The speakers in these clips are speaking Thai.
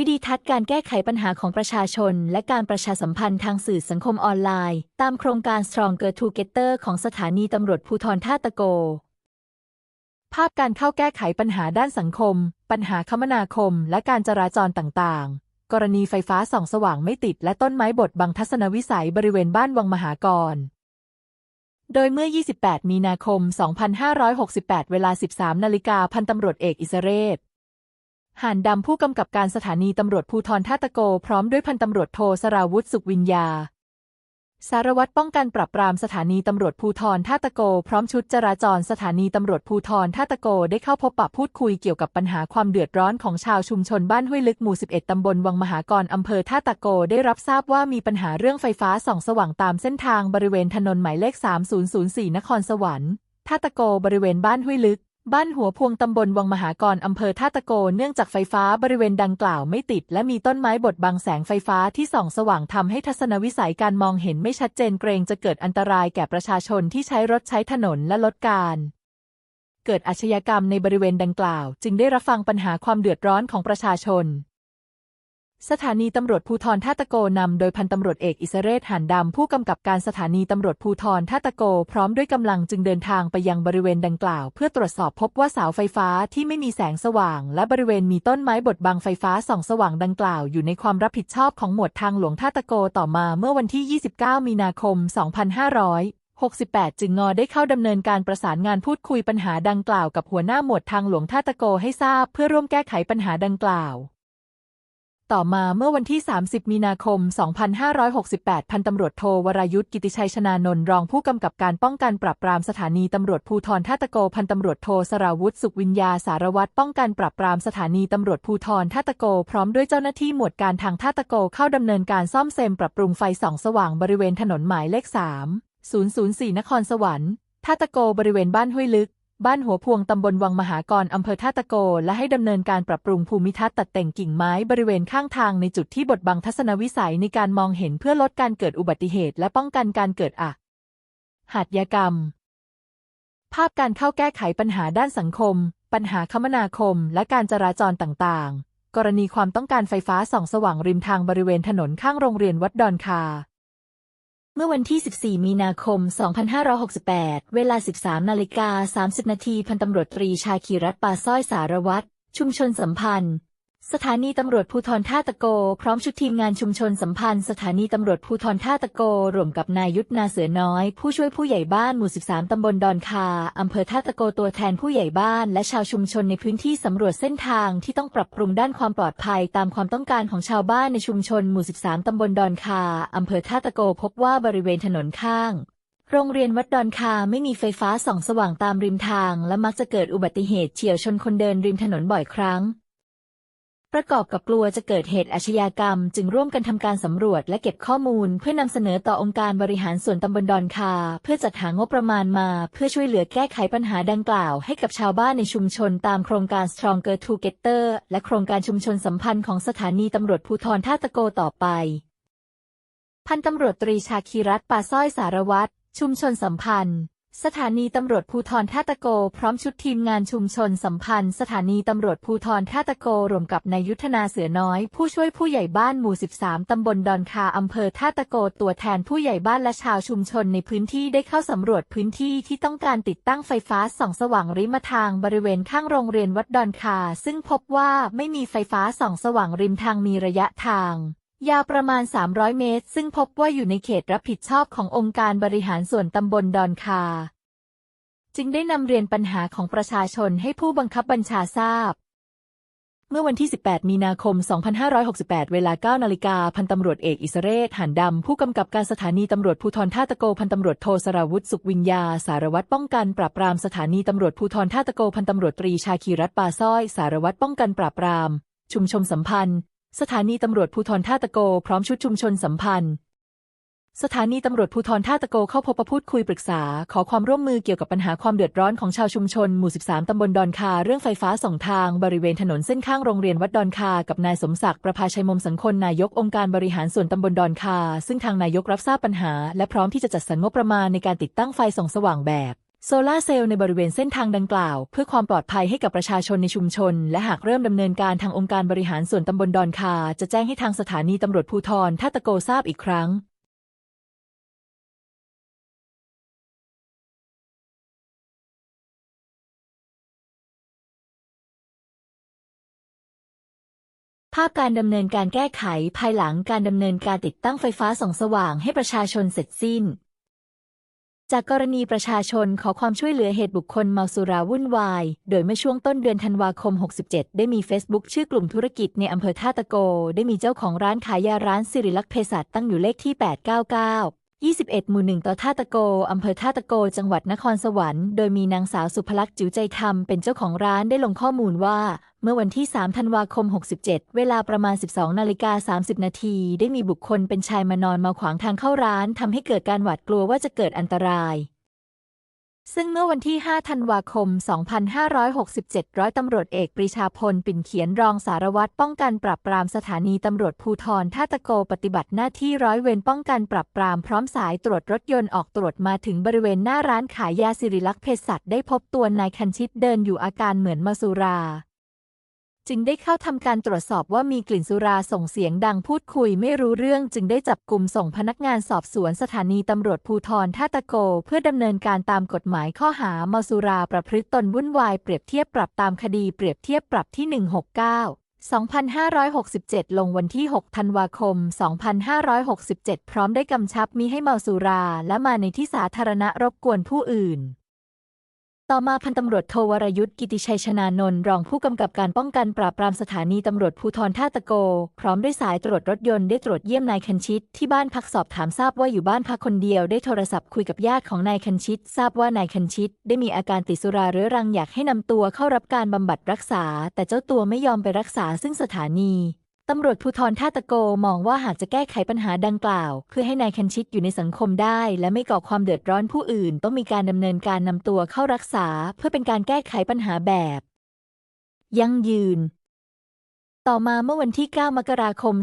วิดีทัศน์การแก้ไขปัญหาของประชาชน และการประชาสัมพันธ์ทางสื่อสังคมออนไลน์ ตามโครงการ Stronger Together ของสถานีตำรวจภูธรท่าตะโก ภาพการเข้าแก้ไขปัญหาด้านสังคม ปัญหาคมนาคม และการจราจรต่างๆ กรณีไฟฟ้าส่องสว่างไม่ติด และต้นไม้บดบังทัศนวิสัยบริเวณบ้านวังมหากร โดยเมื่อ 28 มีนาคม 2568 เวลา 13 นาฬิกาพันตำรวจเอกอิสเรศ ห่านดำผู้กำกับการสถานีตำรวจภูธรท่าตะโก พร้อมด้วยพันตำรวจโทสราวุธสุขวิญญา สารวัตรป้องกันปราบปรามสถานีตำรวจภูธรท่าตะโก พร้อมชุดจราจรสถานีตำรวจภูธรท่าตะโกได้เข้าพบปะพูดคุยเกี่ยวกับปัญหาความเดือดร้อนของชาวชุมชนบ้านห้วยลึกหมู่ 11 ตำบลวังมหากรอำเภอท่าตะโกได้รับทราบว่ามีปัญหาเรื่องไฟฟ้าส่องสว่างตามเส้นทางบริเวณถนนหมายเลข 3004 นครสวรรค์ท่าตะโกบริเวณบ้านห้วยลึก บ้านหัวพวงตำบลวังมหากรอำเภอท่าตะโก เนื่องจากไฟฟ้าบริเวณดังกล่าวไม่ติด และมีต้นไม้บดบังแสงไฟฟ้าที่ส่องสว่างทำให้ทัศนวิสัยการมองเห็นไม่ชัดเจนเกรงจะเกิดอันตรายแก่ประชาชนที่ใช้รถใช้ถนนและลดการ เกิดอาชญากรรมในบริเวณดังกล่าว จึงได้รับฟังปัญหาความเดือดร้อนของประชาชน สถานีตำรวจภูธรท่าตะโกนำโดยพันตำรวจเอกอิสเรศหันดำผู้กำกับการสถานีตำรวจภูธรท่าตะโก พร้อมด้วยกำลังจึงเดินทางไปยังบริเวณดังกล่าว เพื่อตรวจสอบพบว่าเสาไฟฟ้าที่ไม่มีแสงสว่าง และบริเวณมีต้นไม้บดบังไฟฟ้าส่องสว่างดังกล่าว อยู่ในความรับผิดชอบของหมวดทางหลวงท่าตะโกต่อมาเมื่อวันที่ 29 มีนาคม 2568 จึงงอได้เข้าดำเนินการประสานงานพูดคุยปัญหาดังกล่าวกับหัวหน้าหมวดทางหลวงท่าตะโกให้ทราบเพื่อร่วมแก้ไขปัญหาดังกล่าว ต่อมาเมื่อวันที่ 30 มีนาคม 2568 พันตำรวจโทวรายุทธกิติชัยชนานนท์รองผู้กำกับการป้องกันปราบปรามสถานีตำรวจภูธรท่าตะโก พันตำรวจโทสราวุธสุขวิญญาสารวัตรป้องกันปราบปรามสถานีตำรวจภูธรท่าตะโก พร้อมด้วยเจ้าหน้าที่หมวดการทางท่าตะโกเข้าดำเนินการซ่อมแซมปรับปรุงไฟส่องสว่างบริเวณถนนหมายเลข 3 004 นครสวรรค์ท่าตะโกบริเวณบ้านห้วยลึก บ้านหัวพวงตำบลวังมหากรอำเภอท่าตะโก และให้ดำเนินการปรับปรุงภูมิทัศน์ตัดแต่งกิ่งไม้บริเวณข้างทางในจุดที่บดบังทัศนวิสัยในการมองเห็นเพื่อลดการเกิดอุบัติเหตุและป้องกันการเกิดอาหาตยกรรม ภาพการเข้าแก้ไขปัญหาด้านสังคม ปัญหาคมนาคม และการจราจรต่างๆ กรณีความต้องการไฟฟ้าส่องสว่างริมทางบริเวณถนนข้างโรงเรียนวัดดอนคา เมื่อวันที่ 14 มีนาคม 2568 เวลา 13 นาฬิกา 30 นาที พันตำรวจตรีชาคีรัตปาสร้อยสารวัตร ชุมชนสัมพันธ์ สถานีตำรวจภูธรท่าตะโก พร้อมชุดทีมงานชุมชนสัมพันธ์สถานีตำรวจภูธรท่าตะโกรวมกับนายยุทธนาเสือน้อย ผู้ช่วยผู้ใหญ่บ้านหมู่ 13 ตำบลดอนคา อำเภอท่าตะโกตัวแทนผู้ใหญ่บ้าน และชาวชุมชนในพื้นที่สำรวจเส้นทางที่ต้องปรับปรุงด้านความปลอดภัย ตามความต้องการของชาวบ้านในชุมชนหมู่ 13 ตำบลดอนคา อำเภอท่าตะโกพบว่าบริเวณถนนข้างโรงเรียนวัดดอนคาไม่มีไฟฟ้าส่องสว่างตามริมทาง และมักจะเกิดอุบัติเหตุเฉี่ยวชนคนเดินริมถนนบ่อยครั้ง ประกอบกับกลัวจะเกิดเหตุอาชญากรรม จึงร่วมกันทำการสำรวจและเก็บข้อมูล เพื่อนำเสนอต่อองค์การบริหารส่วนตำบลดอนคา เพื่อจัดหางบประมาณมา เพื่อช่วยเหลือแก้ไขปัญหาดังกล่าว ให้กับชาวบ้านในชุมชนตามโครงการ Stronger Together และโครงการชุมชนสัมพันธ์ของสถานีตำรวจภูธรท่าตะโกต่อไป พันตำรวจตรีชาคีรัตปาสร้อยสารวัตรชุมชนสัมพันธ์ สถานีตำรวจภูธรท่าตะโก พร้อมชุดทีมงานชุมชนสัมพันธ์ สถานีตำรวจภูธรท่าตะโกรวมกับนายยุทธนาเสือน้อย ผู้ช่วยผู้ใหญ่บ้านหมู่ 13 ตำบลดอนคาอำเภอท่าตะโกตัวแทนผู้ใหญ่บ้านและชาวชุมชนในพื้นที่ได้เข้าสำรวจพื้นที่ที่ต้องการติดตั้งไฟฟ้าส่องสว่างริมทางบริเวณข้างโรงเรียนวัดดอนคา ซึ่งพบว่าไม่มีไฟฟ้าส่องสว่างริมทางมีระยะทาง ยาวประมาณ 300 เมตร ซึ่งพบว่าอยู่ในเขตรับผิดชอบขององค์การบริหารส่วนตำบลดอนคา จึงได้นำเรียนปัญหาของประชาชนให้ผู้บังคับบัญชาทราบ เมื่อวันที่ 18 มีนาคม 2568 เวลา 9 นาฬิกา พันตำรวจเอกอิสเรศหันดำ ผู้กำกับการสถานีตำรวจภูธรท่าตะโก พันตำรวจโทสราวุธสุขวิญญา สารวัตรป้องกันปราบปรามสถานีตำรวจภูธรท่าตะโก พันตำรวจตรีชาคีรัตปาสร้อย สารวัตรป้องกันปราบปราม ชุมชนสัมพันธ์ สถานีตำรวจภูธรท่าตะโกพร้อมชุดชุมชนสัมพันธ์ สถานีตำรวจภูธรท่าตะโกเข้าพบประพูดคุยปรึกษา ขอความร่วมมือเกี่ยวกับปัญหาความเดือดร้อนของชาวชุมชนหมู่ 13 ตำบลดอนคา เรื่องไฟฟ้าสองทาง บริเวณถนนเส้นข้างโรงเรียนวัดดอนคา กับนายสมศักดิ์ประภาชัยมมสังคนนายกองค์การบริหารส่วนตำบลดอนคา ซึ่งทางนายกรับทราบปัญหา และพร้อมที่จะจัดสรรงบประมาณในการติดตั้งไฟส่องสว่างแบบ โซลาเซลล์ในบริเวณเส้นทางดังกล่าว เพื่อความปลอดภัยให้กับประชาชนในชุมชน และหากเริ่มดำเนินการทางองค์การบริหารส่วนตำบลดอนคา จะแจ้งให้ทางสถานีตำรวจภูธรท่าตะโกทราบอีกครั้งภาพการดำเนินการแก้ไขภายหลังการดำเนินการติดตั้งไฟฟ้าส่องสว่างให้ประชาชนเสร็จสิ้น จากกรณีประชาชนขอความช่วยเหลือเหตุบุคคลเมาสุราวุ่นวาย โดยเมื่อช่วงต้นเดือนธันวาคม 67 ได้มี Facebook ชื่อกลุ่มธุรกิจในอำเภอท่าตะโก ได้มีเจ้าของร้านขายยาร้านสิริลักษ์เภสัชตั้งอยู่เลขที่ 899 21 หมู่หนึ่งต่อท่าตะโก อำเภอท่าตะโก จังหวัดนครสวรรค์ โดยมีนางสาวสุภลักษณ์จิ๋วใจธรรมเป็นเจ้าของร้านได้ลงข้อมูลว่า เมื่อวันที่ 3 ธันวาคม 67 เวลาประมาณ 12 นาฬิกา 30 นาที ได้มีบุคคลเป็นชายมานอนมาขวางทางเข้าร้านทำให้เกิดการหวาดกลัวว่าจะเกิดอันตราย ซึ่งเมื่อวันที่ 5 ธันวาคม 2567 ร้อยตำรวจเอกปรีชาพล ปิ่นเขียนรองสารวัตรป้องกันปราบปรามสถานีตำรวจภูธรท่าตะโกปฏิบัติหน้าที่ร้อยเวรป้องกันปราบปรามพร้อมสายตรวจรถยนต์ออกตรวจมาถึงบริเวณหน้าร้านขายยาสิริลักษณ์เภสัชได้พบตัวนายคันชิตเดินอยู่อาการเหมือนมาสุรา จึงได้เข้าทำการตรวจสอบว่ามีกลิ่นสุราส่งเสียงดังพูดคุยไม่รู้เรื่อง จึงได้จับกลุ่มส่งพนักงานสอบสวนสถานีตำรวจภูธรท่าตะโก เพื่อดำเนินการตามกฎหมายข้อหาเมาสุราประพฤติตนวุ่นวายเปรียบเทียบปรับตามคดีเปรียบเทียบปรับที่ 169 2567 ลงวันที่ 6 ธันวาคม 2567 พร้อมได้กำชับมิให้เมาสุรา และมาในที่สาธารณะรบกวนผู้อื่น ต่อมาพันตำรวจโทวรยุทธ์กิติชัยชนานนท์รองผู้กำกับการป้องกันปราบปรามสถานีตำรวจภูธรท่าตะโก พร้อมด้วยสายตรวจรถยนต์ได้ตรวจเยี่ยมนายคันชิต ที่บ้านพักสอบถามทราบว่าอยู่บ้านพักคนเดียวได้โทรศัพท์คุยกับญาติของนายคันชิต ทราบว่านายคันชิต ได้มีอาการติดสุราเรื้อรังอยากให้นำตัวเข้ารับการบำบัดรักษา แต่เจ้าตัวไม่ยอมไปรักษาซึ่งสถานี ตำรวจภูธรท่าตะโกมองว่าหากจะแก้ไขปัญหาดังกล่าว เพื่อให้นายคันชิตอยู่ในสังคมได้ และไม่ก่อความเดือดร้อนผู้อื่น ต้องมีการดำเนินการนำตัวเข้ารักษา เพื่อเป็นการแก้ไขปัญหาแบบ ยั่งยืน ต่อมาเมื่อวันที่ 9 มกราคม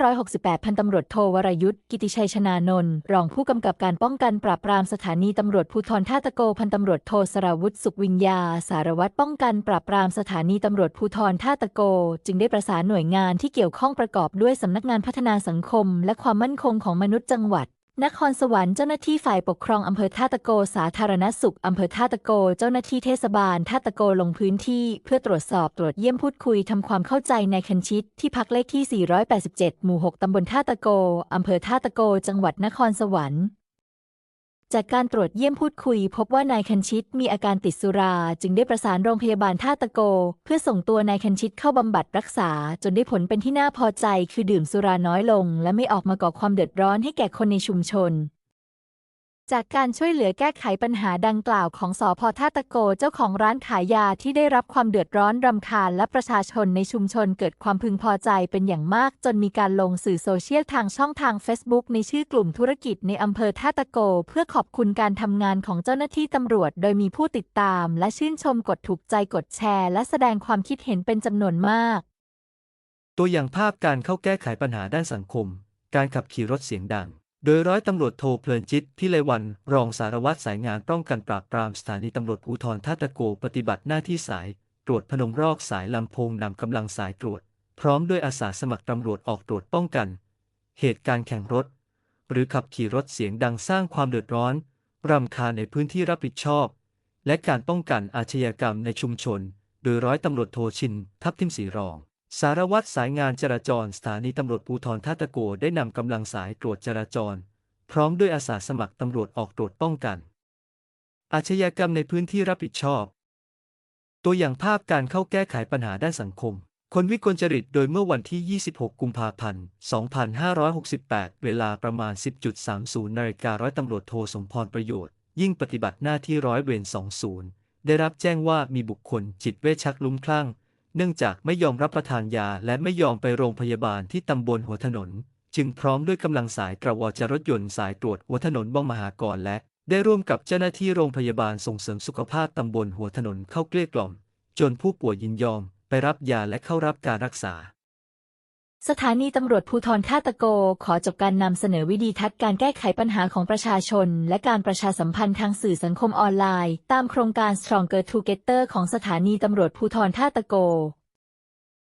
2568 พันตำรวจโทวรยุทธ์ กิติชัยชนานนท์ รองผู้กำกับการป้องกันปราบปรามสถานีตำรวจภูธรท่าตะโก พันตำรวจโทสราวุฒิ สุขวิญญา สารวัตรป้องกันปราบปรามสถานีตำรวจภูธรท่าตะโก จึงได้ประสานหน่วยงานที่เกี่ยวข้องประกอบด้วยสำนักงานพัฒนาสังคม และความมั่นคงของมนุษย์จังหวัด นครสวรรค์เจ้าหน้าที่ฝ่ายปกครองอำเภอท่าตะโก สาธารณสุขอำเภอท่าตะโก เจ้าหน้าที่เทศบาลท่าตะโกลงพื้นที่ เพื่อตรวจสอบตรวจเยี่ยมพูดคุยทำความเข้าใจในคันชิต ที่พักเลขที่ 487 หมู่ 6 ตำบลท่าตะโกอำเภอท่าตะโก จังหวัดนครสวรรค์ จากการตรวจเยี่ยมพูดคุย พบว่านายคันชิตมีอาการติดสุรา จึงได้ประสานโรงพยาบาลท่าตะโก เพื่อส่งตัวนายคันชิตเข้าบำบัดรักษา จนได้ผลเป็นที่น่าพอใจ คือดื่มสุราน้อยลง และไม่ออกมาก่อความเดือดร้อนให้แก่คนในชุมชน จากการช่วยเหลือแก้ไขปัญหาดังกล่าวของสอพท่าตะโกเจ้าของร้านขายยาที่ได้รับความเดือดร้อนรำคาญและประชาชนในชุมชนเกิดความพึงพอใจเป็นอย่างมาก จนมีการลงสื่อโซเชียลทางช่องทาง Facebook ในชื่อกลุ่มธุรกิจในอำเภอท่าตะโก เพื่อขอบคุณการทำงานของเจ้าหน้าที่ตำรวจ โดยมีผู้ติดตาม และชื่นชมกดถูกใจกดแชร์ และแสดงความคิดเห็นเป็นจำนวนมาก ตัวอย่างภาพการเข้าแก้ไขปัญหาด้านสังคม การขับขี่รถเสียงดัง โดยร้อยตำรวจโทเพลินจิตพิเลวัน รองสารวัตรสายงานป้องกันปราบปรามสถานีตำรวจภูธรท่าตะโกปฏิบัติหน้าที่สาย ตรวจพนมรอกสายลำโพงนำกำลังสายตรวจ พร้อมด้วยอาสาสมัครตำรวจออกตรวจป้องกัน เหตุการณ์แข่งรถ หรือขับขี่รถเสียงดังสร้างความเดือดร้อนรำคาญในพื้นที่รับผิดชอบ และการป้องกันอาชญากรรมในชุมชน โดยร้อยตำรวจโทชิน ทัพทิมศรีรอง สารวัตรสายงานจราจรสถานีตำรวจภูธรท่าตะโกได้นำกำลังสายตรวจจราจร พร้อมด้วยอาสาสมัครตำรวจออกตรวจป้องกัน อาชญากรรมในพื้นที่รับผิดชอบ ตัวอย่างภาพการเข้าแก้ไขปัญหาด้านสังคม คนวิกลจริตโดยเมื่อวันที่ 26 กุมภาพันธ์ 2568 เวลาประมาณ 10.30นาฬิการ้อยตำรวจโทสมพรประโยชน์ ยิ่งปฏิบัติหน้าที่ร้อยเวร 20 ได้รับแจ้งว่ามีบุคคลจิตเวชชักลุ้มคลั่ง เนื่องจากไม่ยอมรับประทานยาและไม่ยอมไปโรงพยาบาลที่ตำบลหัวถนน จึงพร้อมด้วยกำลังสายตรวจรถยนต์สายตรวจหัวถนนบ้องมหากรและ ได้ร่วมกับเจ้าหน้าที่โรงพยาบาลส่งเสริมสุขภาพตำบลหัวถนนเข้าเกลี้ยกล่อม จนผู้ป่วยยินยอมไปรับยาและเข้ารับการรักษา สถานีตำรวจภูธรท่าตะโก ขอจบการนำเสนอวิดีทัศน์การแก้ไขปัญหาของประชาชน และการประชาสัมพันธ์ทางสื่อสังคมออนไลน์ ตามโครงการ Stronger Together ของสถานีตำรวจภูธรท่าตะโก